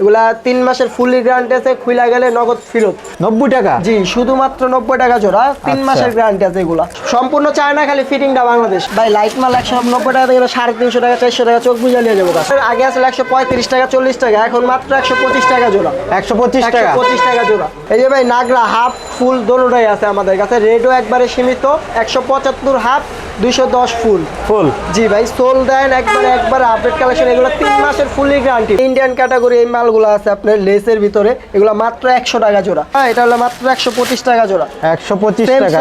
এগুলা তিন মাসের ফুললি গ্যারান্টি আছে খুইলা গেলে নগদ ফেরত। নব্বই টাকা? জি শুধুমাত্র নব্বই টাকা জোড়া তিন আচ্ছা। মাসের গ্যারান্টি আছে এগুলা। সম্পূর্ণ চায়না খালি ফিটিংটা বাংলাদেশ। ভাই লাইট মাল একশো নব্বই টাকা থেকে সাড়ে তিনশো টাকা চারশো টাকা চোখ বুঝা নিয়ে যাব আগে আসলে একশো পঁয়ত্রিশ টাকা চল্লিশ টাকা এখন মাত্র একশো পঁচিশ টাকা জোড়া। একশো পঁচিশ টাকা? পঁচিশ টাকা জোড়া। এই যে ভাই নাগরা হাফ ফুল দোনোটাই আছে আমাদের কাছে রেটও একবারে সীমিত একশো পঁচাত্তর হাফ দুইশো দশ ফুল। ফুল? জি ভাই সোল দেন একবার একবার আপডেট কালেকশন এগুলো তিন মাসের ফুলি গ্যারান্টি ইন্ডিয়ান ক্যাটাগরি এই মালগুলো আছে আপনার লেসের ভিতরে এগুলো মাত্র একশো টাকা জোড়া। হ্যাঁ এটা হলো মাত্র একশো পঁচিশ টাকা জোড়া। একশো পঁচিশ টাকা?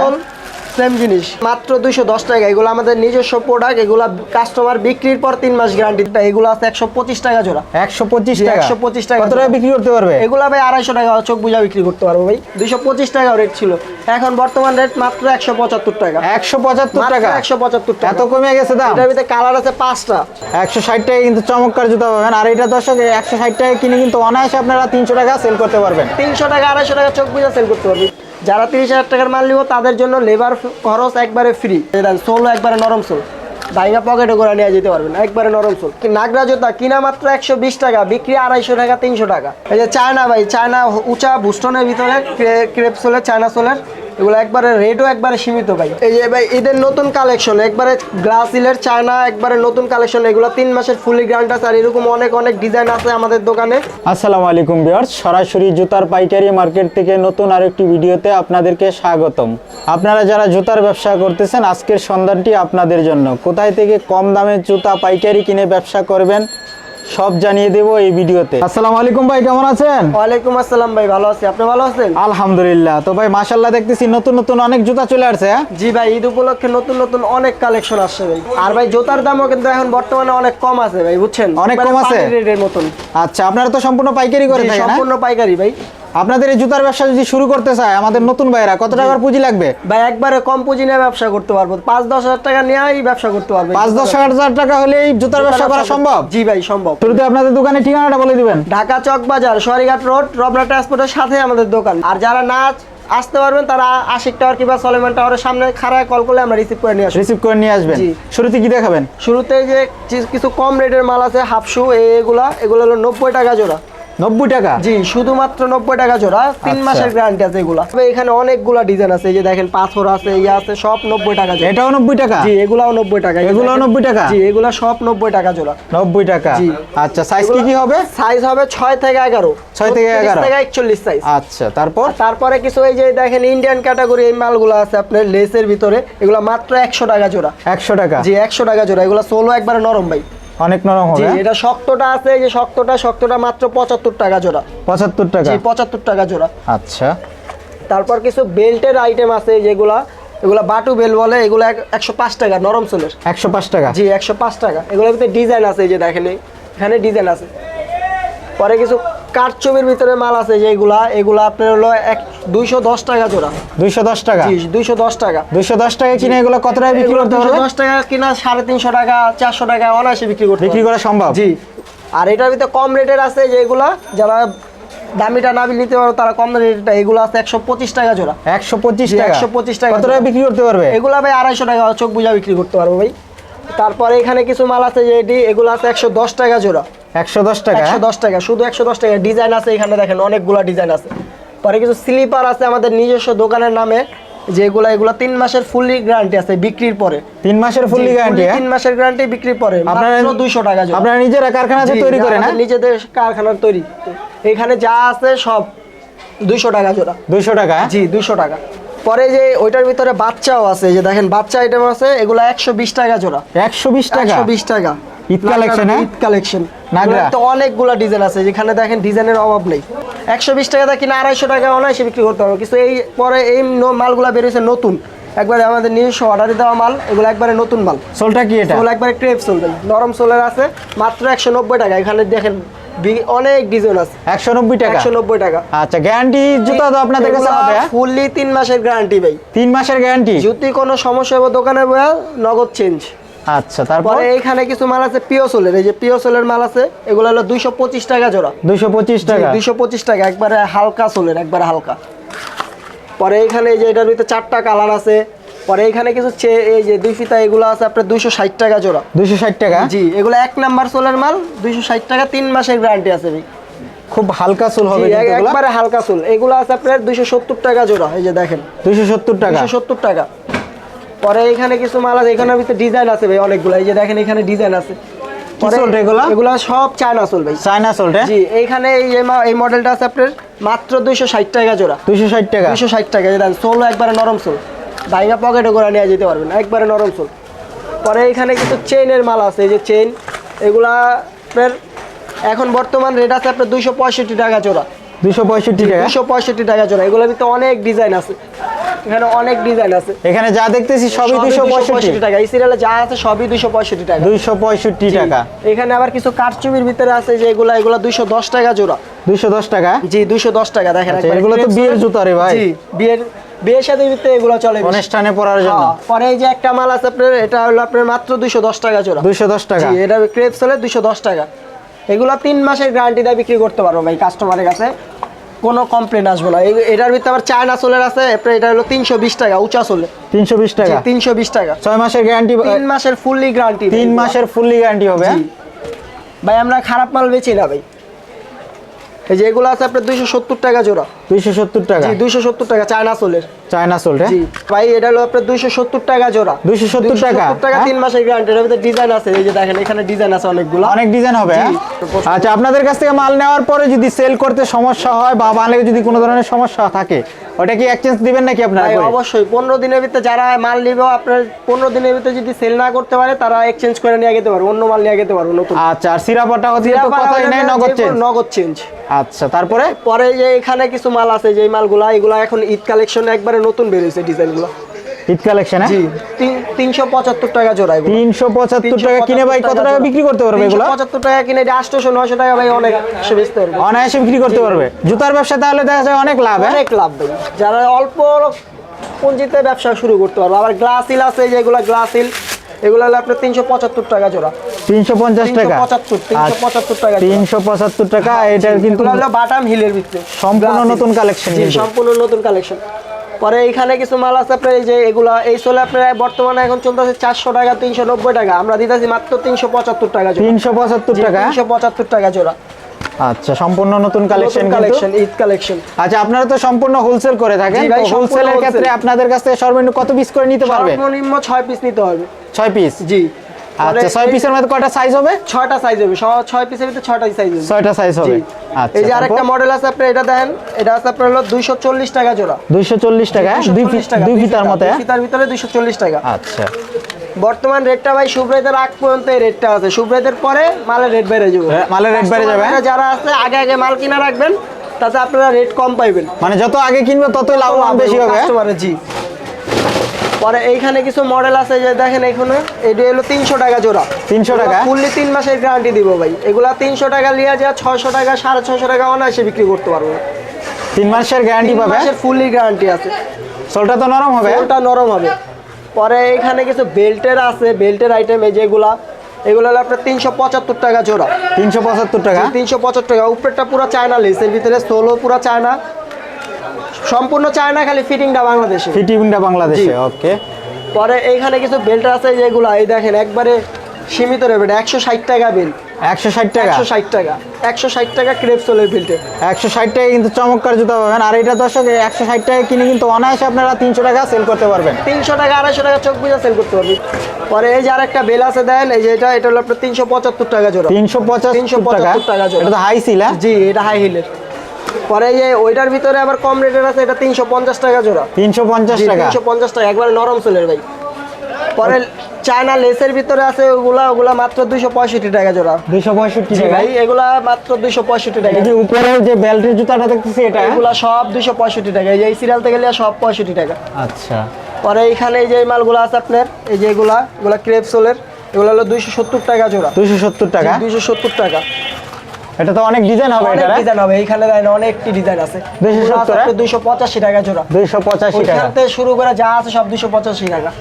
সেম জিনিস। মাত্র দুইশো দশ টাকা। এগুলো আমাদের নিজস্ব প্রোডাক্ট এগুলো কাস্টমার বিক্রির পর তিন মাস গ্যারান্টি এগুলো আছে একশো পঁচিশ টাকা জোড়া। একশো পঁচিশ একশো পঁচিশ 125 টাকা কত টাকা বিক্রি করতে পারবে? এগুলো ভাই আড়াইশো টাকা চোখ বুঝা বিক্রি করতে পারব ভাই। দুইশো পঁচিশ টাকা রেট ছিল। এখন বর্তমান রেট মাত্র একশো পঁচাত্তর টাকা। একশো পঁচাত্তর টাকা? একশো পঁচাত্তর টাকা। এত কমে গেছে দাম? এটার ভিতরে কালার আছে পাঁচটা। একশো ষাট টাকা কিন্তু চমৎকার জুতা পাবেন। আর এটা দর্শক একশো ষাট টাকা কিনে কিন্তু অনায়াসে আপনারা তিনশো টাকা সেল করতে পারবেন। তিনশো টাকা আড়াইশো টাকা চোখ বুঝে সেল করতে পারবি। যারা তিরিশ হাজার টাকার মাল নিব, তাদের জন্য লেবার খরচ একবারে ফ্রি দেন, সোল একবারে নরম সোল। দাইঙ্গা পকেটে করে নিয়ে যেতে পারবেন, একবারে নরম সোল। নাগরা জুতা, কিনা মাত্র একশো বিশ টাকা, বিক্রি আড়াইশো টাকা, তিনশো টাকা। এই যে চায়না ভাই, চায়না উঁচা বুস্টনের ভিতরে ক্রেপ সোলের চায়না সোলের। এগুলো একবারে রেটও একবারে সীমিত ভাই। এই যে ভাই, ঈদের নতুন কালেকশন একবারে গ্লাস ইলের চায়না, একবারে নতুন কালেকশন এগুলো তিন মাসের ফুলি গ্রান্ট আছে আর এরকম অনেক অনেক ডিজাইন আছে আমাদের দোকানে। আসসালামু আলাইকুম বিয়ার্স সরাসরি জুতার পাইকারি মার্কেট থেকে নতুন আরেকটি ভিডিওতে আপনাদেরকে স্বাগতম। আপনারা যারা জুতার ব্যবসা করতেছেন, আজকের সন্ধানটি আপনাদের জন্য। কোথায় থেকে কম দামে জুতা পাইকারি কিনে ব্যবসা করবেন? সব জানিয়ে দেব এই ভিডিওতে। আসসালামু আলাইকুম ভাই কেমন আছেন? ওয়ালাইকুম আসসালাম ভাই ভালো আছি। আপনি ভালো আছেন? আলহামদুলিল্লাহ। তো ভাই মাশাআল্লাহ দেখতেছি নতুন নতুন অনেক জুতা চলে আসছে হ্যাঁ? জি ভাই ঈদ উপলক্ষে নতুন নতুন অনেক কালেকশন আসছে ভাই। আর ভাই জুতার দামও কিন্তু এখন বর্তমানে অনেক কম আছে ভাই বুঝছেন? অনেক কম আছে? রেটের মতন। আচ্ছা আপনারা তো সম্পূর্ণ পাইকারি করে থাকেন হ্যাঁ? সম্পূর্ণ পাইকারি ভাই। আপনাদের এই জুতার ব্যবসা যদি শুরু করতে চায় আমাদের নতুন ভাইরা কত টাকার পুঁজি লাগবে? ভাই একবারে কম পুঁজি নিয়ে ব্যবসা করতে পারব। পাঁচ দশ হাজার টাকা নিয়েই ব্যবসা করতে পারবে। পাঁচ দশ হাজার টাকা হলে এই জুতার ব্যবসা করা সম্ভব? জি ভাই সম্ভব। শুরুতে আপনাদের দোকানের ঠিকানাটা বলে দিবেন। ঢাকা চক বাজার সরিঘাট রোড রবনা ট্রান্সপোর্টের সাথে আমাদের দোকান। আর যারা না আসতে পারবেন তারা আশিক টাওয়ার কিংবা সলেমান টাওয়ারের সামনে খাড়ায় কল করলে আমরা রিসিভ করে নিয়ে আসব। রিসিভ করে নিয়ে আসবেন। শুরুতে কি দেখাবেন? শুরুতে যে যে কিছু কম রেটের মাল আছে হাফ শু এগুলা এগুলো হলো নব্বই টাকা জোড়া। নব্বই টাকা? জি শুধুমাত্র নব্বই টাকা জোড়া তিন আচ্ছা। মাসের গ্যারান্টি আছে এগুলা। তবে এখানে অনেকগুলা ডিজাইন আছে এই যে দেখেন পাথর আছে ইয়ে আছে সব নব্বই টাকা জোড়া। এটাও নব্বই টাকা? জি এগুলাও নব্বই টাকা। এগুলাও 90 টাকা? জি এগুলা সব নব্বই টাকা জোড়া। নব্বই টাকা। জি। আচ্ছা সাইজ কি কি হবে? সাইজ হবে ছয় থেকে এগারো। ছয় থেকে এগারো। থেকে একচল্লিশ সাইজ আচ্ছা তারপর? তারপরে কিছু এই যে দেখেন ইন্ডিয়ান ক্যাটাগরি এই মালগুলো আছে আপনার লেসের ভিতরে। এগুলো মাত্র একশো টাকা জোড়া। একশো টাকা। জি একশো টাকা জোড়া। এগুলো সোলো একবারে নরম ভাই। অনেক নরম হবে এটা শক্তটা আছে এই যে শক্তটা শক্তটা মাত্র পঁচাত্তর টাকা জোড়া। পঁচাত্তর টাকা? জি পঁচাত্তর টাকা জোড়া। আচ্ছা। তারপর কিছু বেল্টের আইটেম আছে যেগুলা এগুলা বাটু বেল বলে এগুলো একশো পাঁচ টাকা নরম সোলের একশো পাঁচ টাকা? জি একশো পাঁচ টাকা। এগুলোর ভিতরে ডিজাইন আছে এই যে দেখেন এখানে ডিজাইন আছে। পরে কিছু কাঠছবির ভিতরে মাল আছে যেগুলা এগুলা আপনার হলো এক দুইশো দশ টাকা জোড়া। দুইশো দশ টাকা? দুইশো দশ টাকা। দুইশো দশ টাকা কিনে এগুলো কত টাকা বিক্রি করতে হবে দশ টাকা কিনা সাড়ে তিনশো টাকা চারশো টাকা অনায়াসে বিক্রি করতে বিক্রি করা সম্ভব? জি। আর এটার ভিতরে কম রেটের আছে যেগুলা যারা দামিটা না নিতে পারো তারা কম রেটের এগুলো আছে একশো পঁচিশ টাকা জোড়া। একশো পঁচিশ টাকা? 125 টাকা কত টাকা বিক্রি করতে পারবে? এগুলো ভাই আড়াইশো টাকা চোখ বুঝা বিক্রি করতে পারব ভাই। তারপরে এখানে কিছু মাল আছে যে এটি এগুলো আছে একশো দশ টাকা জোড়া। একশো দশ টাকা একশো দশ টাকা শুধু একশো দশ টাকা। ডিজাইন আছে এখানে দেখেন অনেকগুলা ডিজাইন আছে। পরে কিছু স্লিপার আছে আমাদের নিজস্ব দোকানের নামে যেগুলা এগুলা তিন মাসের ফুললি গ্যারান্টি আছে বিক্রির পরে। তিন মাসের ফুললি গ্যারান্টি তিন মাসের গ্যারান্টি বিক্রির পরে আপনারা দুইশো টাকা আপনারা নিজেরা কারখানাতে জি, তৈরি করেন আমাদের হ্যাঁ? নিজেদের কারখানার তৈরি। এখানে যা আছে সব দুইশো টাকা জোড়া। দুইশো টাকা? হ্যাঁ? জি দুইশো টাকা। পরে যে ওইটার ভিতরে বাচ্চাও আছে যে দেখেন বাচ্চা আইটেম আছে এগুলো একশো বিশ টাকা জোড়া। একশো বিশ টাকা? একশো বিশ টাকা। ঈদ collection, হ্যাঁ? ঈদ কালেকশন নাগরা। তো অনেকগুলা ডিজাইন আছে যেখানে দেখেন ডিজাইনের অভাব নেই। একশো বিশ টাকা কিনা আড়াইশো টাকা অনায়াসে বিক্রি করতে কিছু এই পরে এই মালগুলা বেরিয়েছে নতুন। একবারে আমাদের নিজস্ব অর্ডারে দেওয়া মাল এগুলো একবারে নতুন মাল। সোলটা কি এটা? একবারে ক্রেপ সোল নরম সোলের আছে মাত্র একশো নব্বই টাকা। এখানে দেখেন অনেক ডিজাইন আছে। একশো নব্বই টাকা? একশো নব্বই টাকা। আচ্ছা গ্যারান্টি জুতা তো আপনাদের কাছে হবে হ্যাঁ? ফুললি তিন মাসের গ্যারান্টি ভাই। তিন মাসের গ্যারান্টি যদি কোনো সমস্যা হবে দোকানে নগদ চেঞ্জ আচ্ছা তারপর? পরে এইখানে কিছু মাল আছে পিও সোলের এই যে পিও সোলের মাল আছে এগুলো হলো দুইশো পঁচিশ টাকা জোড়া। দুইশো পঁচিশ টাকা? দুইশো পঁচিশ টাকা একবারে হালকা সোলের একবারে হালকা। পরে এইখানে এই যে এটার ভিতরে চারটা কালার আছে পরে এইখানে কিছু এই যে দুই ফিতা এগুলো আছে আপনার দুইশো ষাট টাকা জোড়া। দুইশো ষাট টাকা? জি এগুলো এক নাম্বার সোলের মাল দুইশো ষাট টাকা তিন মাসের গ্যারান্টি আছে ভাই। খুব হালকা সোল হবে একবারে হালকা চুল এগুলো আছে আপনার দুইশো সত্তর টাকা জোড়া এই যে দেখেন। দুইশো সত্তর টাকা? সত্তর টাকা। পরে এখানে কিছু মাল আছে এখানে ভিতরে ডিজাইন আছে ভাই অনেকগুলো। এই যে দেখেন এখানে ডিজাইন আছে। এগুলা? সব চায়না চল ভাই। চায়না সোলটা জি এইখানে এই মডেলটা আছে আপনার মাত্র দুইশো ষাট টাকা জোড়া। দুইশো ষাট টাকা? দুইশো ষাট টাকা এই দেন সোল একবারে নরম সোল পকেটে করে নিয়ে যেতে পারবেন একবারে নরম সোল পরে এখানে কিছু চেইনের মাল আছে এই যে চেইন এগুলা আপনার এখন বর্তমান রেট আছে আপনার দুইশো পঁয়ষট্টি টাকা জোড়া। দুইশো পঁয়ষট্টি টাকা? পঁয়ষট্টি টাকা জোড়া। এগুলোর ভিতরে অনেক ডিজাইন আছে। এখানে অনেক ডিজাইন আছে। এখানে যা দেখতেছি সবই দুইশো পঁয়ষট্টি। টাকা। এই সিরিয়ালে যা আছে সবই দুইশো পঁয়ষট্টি টাকা। দুইশো পঁয়ষট্টি জি। টাকা। এখানে আবার কিছু কাঠচুপির ভিতরে আছে যে এগুলা এগুলা দুইশো দশ টাকা জোড়া। দুইশো দশ টাকা? জি দুইশো দশ টাকা দেখেন আচ্ছা, একবারে এগুলো তো বিয়ের জুতা রে ভাই। জি বিয়ের বিয়ের সাথে ভিতরে এগুলো চলে। বেশি। অনুষ্ঠানে পরার জন্য। হ্যাঁ, পরে এই যে একটা মাল আছে আপনার এটা হলো আপনার মাত্র দুইশো দশ টাকা জোড়া। দুইশো দশ টাকা। জি এটা হলে দুইশো দশ টাকা। এগুলো তিন মাসের গ্যারান্টি দিয়ে বিক্রি করতে পারব ভাই কাস্টমারের কাছে। কোনো কমপ্লেন আসবে না। এটার ভিতরে আবার চায়না সোলের আছে এটা হলো তিনশো বিশ টাকা উঁচা সোলে তিনশো বিশ টাকা? তিনশো বিশ টাকা। ছয় মাসের গ্যারান্টি তিন মাসের ফুললি গ্যারান্টি তিন মাসের ফুললি গ্যারান্টি হবে হ্যাঁ? ভাই আমরা খারাপ মাল বেচি না ভাই। এই যে এগুলো আছে আপনার দুইশো সত্তর টাকা জোড়া দুইশো সত্তর টাকা জি দুইশো সত্তর টাকা চায়না সোলের চায়না সোল জি ভাই এটা হলো আপনার দুইশো সত্তর টাকা জোড়া 270 টাকা? 270 টাকা হ্যাঁ? তিন মাসের গ্যারান্টি এর ভিতরে ডিজাইন আছে এই যে দেখেন এখানে ডিজাইন আছে অনেকগুলো অনেক ডিজাইন হবে হ্যাঁ? আচ্ছা আপনাদের কাছ থেকে মাল নেওয়ার পরে যদি সেল করতে সমস্যা হয় বা মালে যদি কোনো ধরনের সমস্যা থাকে ওটা কি এক্সচেঞ্জ দিবেন নাকি আপনারা ভাই অবশ্যই। পনেরো দিনের ভিতরে যারা মাল নিবে আপনার পনেরো দিনের ভিতরে যদি সেল না করতে পারে তারা এক্সচেঞ্জ করে নিয়ে যেতে পারবে অন্য মাল নিয়ে যেতে পারবে নতুন। আচ্ছা আর সিরাপাটা হচ্ছে তো কথাই নাই নগদ চেঞ্জ নগদ চেঞ্জ আচ্ছা তারপরে? পরে যে এখানে কিছু মাল আছে যে মালগুলা এগুলা এখন ঈদ কালেকশন একবারে নতুন বেরিয়েছে ডিজাইনগুলো ঈদ কালেকশন জি তিন- তিনশো পঁচাত্তর টাকা জোড়া তিনশো পঁচাত্তর টাকা কিনে ভাই কত টাকা বিক্রি করতে পারবে এগুলো? পঁচাত্তর টাকা কিনে এটা আটশোশো নয়শো টাকা ভাই অনেক সে বেচতে পারবে। অনায়াসে বিক্রি করতে পারবে। জুতার ব্যবসা তাহলে দেখা যায় অনেক লাভ হ্যাঁ? অনেক লাভ ভাই। যারা অল্প পুঁজিতে ব্যবসা শুরু করতে পারবে আবার গ্লাস হিল আছে যেগুলো গ্লাসিল এগুলো হলো আপনার তিনশো পঁচাত্তর টাকা জোড়া। তিনশো পঞ্চাশ টাকা? পঁচাত্তর তিনশো পঁচাত্তর টাকা। তিনশো পঁচাত্তর টাকা এটার কিন্তু হলো বাটাম হিলের ভিতরে। সম্পূর্ণ নতুন collection সম্পূর্ণ নতুন কালেকশন পরে এইখানে কিছু মাল আছে আপনার এই যে এগুলা এই সোলে আপনার বর্তমানে এখন চলতেছে চারশো টাকা তিনশো নব্বই টাকা। আমরা দিতেছি মাত্র তিনশো পঁচাত্তর টাকা তিনশো পঁচাত্তর টাকা? তিনশো পঁচাত্তর টাকা জোড়া। আচ্ছা সম্পূর্ণ নতুন কালেকশন কালেকশন ঈদ কালেকশন আচ্ছা আপনারা তো সম্পূর্ণ হোলসেল করে থাকেন হোলসেলের ক্ষেত্রে আপনাদের কাছ থেকে সর্বনিম্ন কত পিস করে নিতে পারবে? সর্বনিম্ন ছয় পিস নিতে হবে। ছয় পিস জি। আচ্ছা ছয় পিসের মধ্যে কয়টা সাইজ হবে? ছয়টা সাইজ হবে। স- ছয় পিসের ভিতরে ছয়টা সাইজ হবে। ছয়টা সাইজ হবে। আচ্ছা এই যে আরেকটা মডেল আছে আপনি এটা দেখেন এটা আছে আপনার হলো দুইশো চল্লিশ টাকা জোড়া। দুইশো চল্লিশ টাকা দুই 240 টাকা, দুই ফিতার মতো দুই হ্যাঁ? ফিতার ভিতরে দুইশো চল্লিশ টাকা। আচ্ছা। বর্তমান রেটটা ভাই সুব্রতের আগ পর্যন্ত এই রেটটা আছে। সুব্রতের পরে মালের রেট বেড়ে যাবে। হ্যাঁ, মালের রেট বেড়ে যাবে, হ্যাঁ? যারা আছে আগে আগে মাল কিনা রাখবেন তাতে আপনারা রেট কম পাইবেন। মানে যত আগে কিনবে ততই লাভবান বেশি হবে হ্যাঁ? কাস্টমারের জি। পরে এইখানে কিছু মডেল আছে যে দেখেন এখানে এটা হলো তিনশো টাকা জোড়া। 300 টাকা? ফুললি তিন মাসের গ্যারান্টি দিব ভাই। এগুলা তিনশো টাকা লিয়ে যা ছয়শো টাকা সাড়ে ছশো টাকা অনায়াসে বিক্রি করতে পারব। তিন মাসের গ্যারান্টি পাবে? মাসের ফুললি গ্যারান্টি আছে। সোলটা তো নরম হবে? ওটা নরম হবে। পরে এখানে কিছু বেল্টের আছে বেল্টের আইটেম এই যেগুলা এগুলো হলো আপনার তিনশো পঁচাত্তর টাকা জোড়া। তিনশো পঁচাত্তর টাকা? তিনশো পঁচাত্তর টাকা। উপরেরটা পুরো চায়না লেস এর ভিতরে সোলো পুরো চায়না। সম্পূর্ণ চায়না খালি ফিটিংটা বাংলাদেশে। ফিটিংটা বাংলাদেশে ওকে পরে এইখানে কিছু বেল্ট আছে যেগুলো এই দেখেন একবারে সীমিত রেবেট একশো ষাট টাকা বেল্ট একশো ষাট টাকা? একশো ষাট টাকা। একশো ষাট টাকা ক্রেপ সোলের বেল্টে একশো ষাট টাকা কিন্তু চমৎকার জুতা পাবেন। আর এটা দর্শক একশো ষাট টাকা কিনে কিন্তু অনায়াসে আপনারা তিনশো টাকা সেল করতে পারবেন। তিনশো টাকা আড়াইশো টাকা চোখ বুঝা সেল করতে পারবি পরে এই যে আরেকটা বেল আছে দেন এই যে এটা এটা হলো আপনার তিনশো পঁচাত্তর টাকা জোড়া। তিনশো পঁচাত্তর টাকা 375 টাকা? জোড়া। এটা হাই সিল হ্যাঁ? জি এটা হাই হিলের পরে এই যে ওইটার ভিতরে আবার কম রেটের আছে এটা তিনশো পঞ্চাশ টাকা জোড়া। তিনশো পঞ্চাশ টাকা? তিনশো পঞ্চাশ টাকা একবারে নরম সোলের ভাই। পরে চায়না লেসের ভিতরে আছে ওগুলা ওগুলা মাত্র দুইশো পঁয়ষট্টি টাকা জোড়া। দুইশো পঁয়ষট্টি জি টাকা? ভাই এগুলা মাত্র দুইশো পঁয়ষট্টি টাকা। এই যে উপরের যে বেল্টের জুতাটা দেখতেছি এটা? এগুলা সব দুইশো পঁয়ষট্টি টাকা। এই যে সিরিয়াল থেকে গেলে সব পঁয়ষট্টি টাকা। আচ্ছা। পরে এইখানে এই যে মালগুলো আছে আপনার এই যে এগুলা এগুলা ক্রেপ সোলের এগুলো হলো দুইশো সত্তর টাকা জোড়া। দুইশো সত্তর টাকা? দুইশো সত্তর টাকা। এটা তো অনেক ডিজাইন হবে এটা ডিজাইন হবে। এইখানে দেখেন অনেকটি ডিজাইন আছে। 270 দুইশো পঁচাশি টাকা জোড়া। দুইশো পঁচাশি টাকা। ওইখান থেকে শুরু করে যা আছে সব দুশো পঁচাশি টাকা।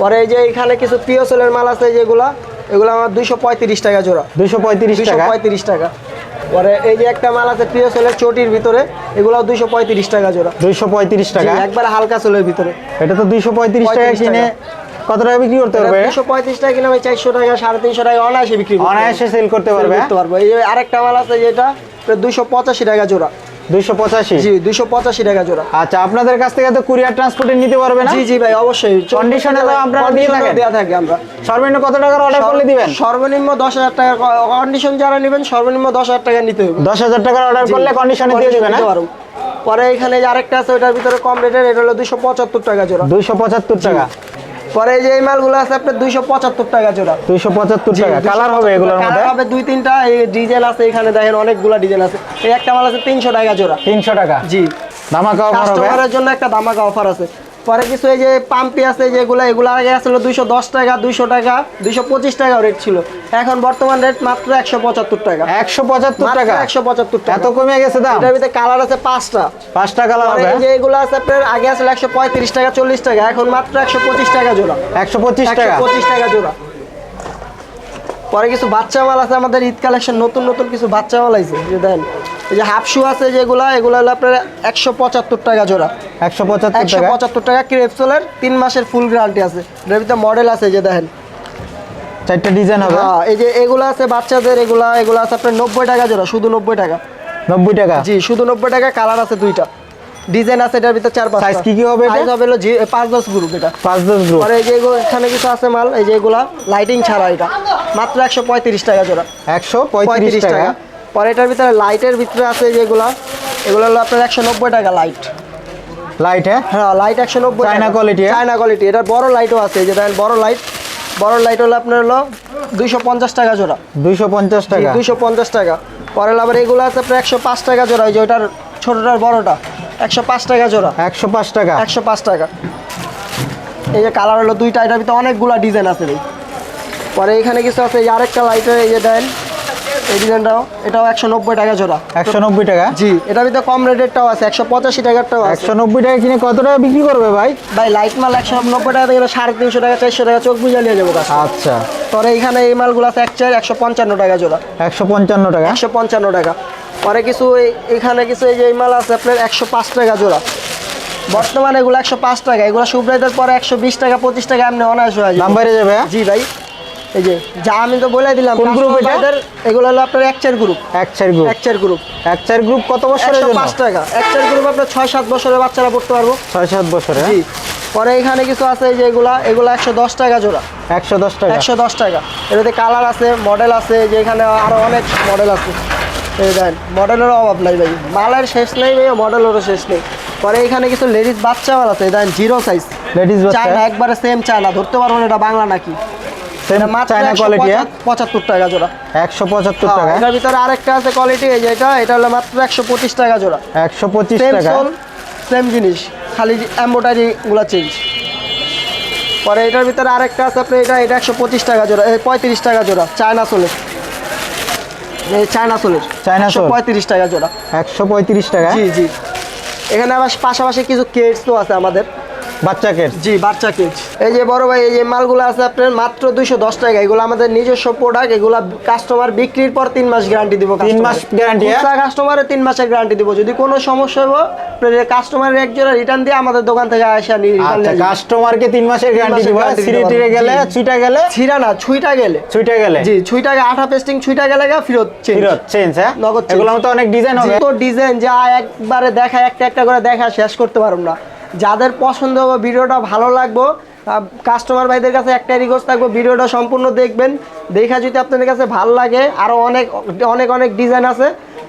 পরে এই যে এখানে কিছু পিওসেলের মাল আছে যেগুলা এগুলো আমার দুইশো পঁয়ত্রিশ টাকা জোড়া। দুইশো পঁয়ত্রিশ দুইশো টাকা পঁয়ত্রিশ টাকা। পরে এই যে একটা মাল আছে পিওসেলের চটির ভিতরে এগুলো দুইশো পঁয়ত্রিশ টাকা জোড়া। দুইশো পঁয়ত্রিশ টাকা। একবার হালকা সোলের ভিতরে। এটা তো দুইশো পঁয়ত্রিশ টাকা। কিনে টাকা। কত টাকা বিক্রি করতে পারবে? দুশো পঁয়ত্রিশ টাকা কিনা ভাই চারশো টাকা সাড়ে তিনশো টাকা অনায়াসে বিক্রি করতে। অনায়াসে সেল করতে পারবে করতে পারব। এই আরেকটা মাল আছে যেটা দুশো পঁচাশি টাকা জোড়া। দুইশো পঁচাশি? জি দুশো পঁচাশি টাকা জোড়া। আচ্ছা আপনাদের কাছ থেকে তো কুরিয়ার ট্রান্সপোর্টে নিতে পারবে না? জি জি ভাই অবশ্যই। এ তো আপনারা দিয়ে থাকেন? দেয়া থাকে আমরা। সর্বনিম্ন কত টাকার অর্ডার করলে দিবেন? সর্বনিম্ন দশ হাজার টাকা কন্ডিশন যারা নেবেন সর্বনিম্ন দশ হাজার টাকা নিতে হবে। দশ হাজার টাকার অর্ডার করলে কন্ডিশনে দিয়ে দিবেন দিতে পারব। পরে এখানে যে আরেকটা আছে ওটার ভিতরে কম রেটের এটা হলো দুশো পঁচাত্তর টাকা জোড়া। দুইশো পঁচাত্তর টাকা। পরে এই যে এই মালগুলো আছে আপনার দুইশো পঁচাত্তর টাকা জোড়া। দুইশো পঁচাত্তর টাকা। কালার হবে এগুলোর মধ্যে? কালার হবে দুই তিনটা এই ডিজাইন আছে এখানে দেখেন অনেকগুলা ডিজেল আছে। এই একটা মাল আছে তিনশো টাকা জোড়া। তিনশো টাকা? জি। ধামাকা অফার হবে? কাস্টমারের জন্য একটা দামাকা অফার আছে। পরে কিছু এই যে পাম্পি আছে যেগুলো এগুলো আগে আসলে দুইশো দশ টাকা দুইশো টাকা দুইশো পঁচিশ টাকা রেট ছিল। এখন বর্তমান রেট মাত্র একশো পঁচাত্তর টাকা। একশো পঁচাত্তর টাকা? একশো পঁচাত্তর টাকা। এত কমে গেছে দাম? এটার ভিতরে কালার আছে পাঁচটা। পাঁচটা কালার হবে যে এগুলো আছে আপনার আগে আসলে একশো পঁয়ত্রিশ টাকা চল্লিশ টাকা এখন মাত্র একশো পঁচিশ টাকা জোড়া। একশো পঁচিশ টাকা? পঁচিশ টাকা জোড়া। পরে কিছু বাচ্চা মাল আছে আমাদের ঈদ কালেকশন নতুন নতুন কিছু বাচ্চা মাল আছে যে দেন। এই যে হাফ শু আছে যেগুলো এগুলো হলো আপনার একশো পঁচাত্তর টাকা জোড়া। একশো পঁচাত্তর একশো টাকা পঁচাত্তর টাকা ক্রেপসোলের তিন মাসের ফুল গ্যারান্টি আছে। এটার ভিতরে মডেল আছে যে দেখেন। চারটা ডিজাইন হবে? হ্যাঁ এই যে এগুলো আছে বাচ্চাদের এগুলা এগুলো আছে আপনার নব্বই টাকা জোড়া শুধু নব্বই টাকা। নব্বই টাকা? জি শুধু নব্বই টাকা কালার আছে দুইটা। ডিজাইন আছে এটার ভিতরে চার পাঁচ Size কি কি হবে এটা? সাইজ হবে হলো পাঁচ দশ গ্রুপ এটা। পাঁচ দশ গ্রুপ আর এই যে এখানে কিছু আছে মাল এই যে এগুলা লাইটিং ছাড়া এটা। মাত্র একশো পঁয়ত্রিশ টাকা জোড়া। একশো পঁয়ত্রিশ টাকা। পরে এটার ভিতরে লাইটের ভিতরে আছে যেগুলা এগুলো হলো আপনার একশো নব্বই টাকা লাইট লাইট হ্যাঁ? হ্যাঁ লাইট একশো নব্বই quality, হ্যাঁ? চায়না কোয়ালিটি এটার বড় লাইটও আছে এই যে দেখেন বড় লাইট বড় লাইট হলো আপনার হলো দুইশো পঞ্চাশ টাকা জোড়া। দুইশো পঞ্চাশ টাকা? দুইশো পঞ্চাশ টাকা। পরে হলো আবার এগুলো আছে আপনার একশো পাঁচ টাকা জোড়া ওই যে ওইটার ছোটোটার বড়টা। একশো পাঁচ টাকা জোড়া। একশো পাঁচ টাকা? একশো পাঁচ টাকা। এই যে কালার হলো দুইটা এটার ভিতরে অনেকগুলা ডিজাইন আছে পরে এখানে কিছু আছে এই আরেকটা লাইটের এই যে দেন এই ডিজাইনটাও এটাও একশো নব্বই টাকা জোড়া। একশো নব্বই টাকা? জি এটার ভিতরে কম রেটেরটাও আছে একশো পঁচাশি টাকারটাও একশো নব্বই টাকা কিনে কত টাকা বিক্রি করবে ভাই? ভাই লাইট মাল একশো নব্বই টাকা থেকে সাড়ে তিনশো টাকা চারশো টাকা চোখ বুঝে নিয়ে যাব আচ্ছা। পরে এখানে এই মালগুলো আছে এক চার একশো পঞ্চান্ন টাকা জোড়া। একশো পঞ্চান্ন টাকা? একশো পঞ্চান্ন টাকা। পরে কিছু এখানে কিছু এই যে এই মাল আছে আপনার একশো পাঁচ টাকা জোড়া। বর্তমানে এগুলো একশো পাঁচ টাকা এগুলো সুব্রাইদের পরে একশো বিশ টাকা পঁচিশ টাকা এমনি অনায়াস হয়ে যাবে হ্যাঁ? জি ভাই। এই যে যা আমি তো বলে দিলাম কোন customer এটা? এগুলো হলো আপনার এক চার গ্রুপ এক চার গ্রুপ এক চার গ্রুপ এক চার গ্রুপ কত বছরের জন্য? পাঁচ টাকা। এক চার গ্রুপ আপনার ছয় সাত বছরের বাচ্চারা পড়তে পারব। ছয় সাত বছরে জি। পরে এখানে কিছু আছে এই যে এগুলা এগুলো একশো দশ টাকা জোড়া। একশো দশ টাকা। একশো দশ টাকা। এটাতে কালার আছে মডেল আছে যে এখানে আরও অনেক মডেল আছে। এই দেন মডেলেরও অভাব নাই ভাই। মালের শেষ নেই ভাই মডেলেরও শেষ নেই। পরে এখানে কিছু লেডিস বাচ্চা মাল আছে দেন জিরো সাইজ লেডিস বাচ্চা? একবারে সেম চায়না ধরতে পারব না এটা বাংলা নাকি? চায়না কোয়ালিটি পঁচাত- পঁচাত্তর টাকা জোড়া। একশো পঁচাত্তর হ্যাঁ, টাকা। ভিতরে আরেকটা আছে কোয়ালিটি এই যে এটা এটা হলো মাত্র একশো পঁচিশ টাকা জোড়া। একশো পঁচিশ সেম টাকা। সোল সেম জিনিস খালি গুলা চেঞ্জ পরে এটার ভিতরে আরেকটা আছে আপনি এটা এটা একশো পঁচিশ টাকা জোড়া এই পঁয়ত্রিশ টাকা জোড়া চায়না সোলের চায়না সোলের চায়না সোল। টাকা জোড়া। একশো পঁয়ত্রিশ টাকা। জি জি। এখানে আবার পাশাপাশি কিছু কেটস তো আছে আমাদের। জি বাচ্চা এই যে বড় ভাই এই যে মালগুলো আছে আপনার মাত্র দুইশো দশ টাকা। এগুলো আমাদের নিজস্ব প্রোডাক্ট এগুলো কাস্টমার বিক্রির পর তিন মাস গ্যারান্টি দিব তিন মাস হ্যাঁ? কাস্টমারের তিন মাসের গ্যারান্টি দিব। যদি কোনো সমস্যা হবে কাস্টমারের রিটার্ন দিয়ে আমাদের দোকান থেকে আসা আচ্ছা কাস্টমারকে তিন মাসের গ্যারান্টি দিব। গেলে ছুইটা গেলে? ছিড়া না ছুইটা গেলে। ছুইটা গেলে? জি ছুইটাকে আঠা পেস্টিং ছুইটা গেলে ফেরত change। ফেরত চেঞ্জ হ্যাঁ? নগদ। এগুলো তো অনেক ডিজাইন হবে। তো ডিজাইন যা একবারে দেখা একটা একটা করে দেখা শেষ করতে পারব না। যাদের পছন্দ হবে ভিডিওটা ভালো লাগবো কাস্টমার ভাইদের কাছে একটাই রিকোয়েস্ট থাকব, ভিডিওটা সম্পূর্ণ দেখবেন। দেখা যদি আপনাদের কাছে ভালো লাগে আরও অনেক অনেক অনেক ডিজাইন আছে,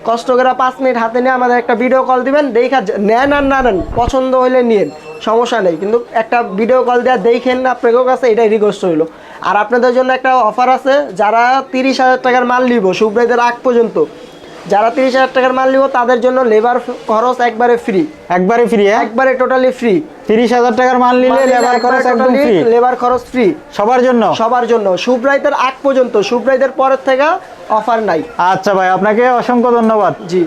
কষ্ট করে পাঁচ মিনিট হাতে নিয়ে আমাদের একটা ভিডিও কল দিবেন, দেখা নেন আর না নেন, পছন্দ হইলে নিন সমস্যা নেই। কিন্তু একটা ভিডিও কল দেওয়া দেখেন আপনাদের কাছে, এটাই রিকোয়েস্ট হইল আর আপনাদের জন্য একটা অফার আছে, যারা তিরিশ হাজার টাকার মাল নিব, সুব্রাইদের আগ পর্যন্ত। যারা তিরিশ হাজার টাকার মাল নিব তাদের জন্য লেবার খরচ একবারে ফ্রি একবারে ফ্রি হ্যাঁ? একবারে টোটালি ফ্রি তিরিশ হাজার টাকার মাল নিলে লেবার খরচ একদম ফ্রি লেবার খরচ ফ্রি সবার জন্য? সবার জন্য। সুব্রাইতের আগ পর্যন্ত। সুব্রাইতের পরের থেকে অফার নাই। আচ্ছা ভাই আপনাকে অসংখ্য ধন্যবাদ। জি।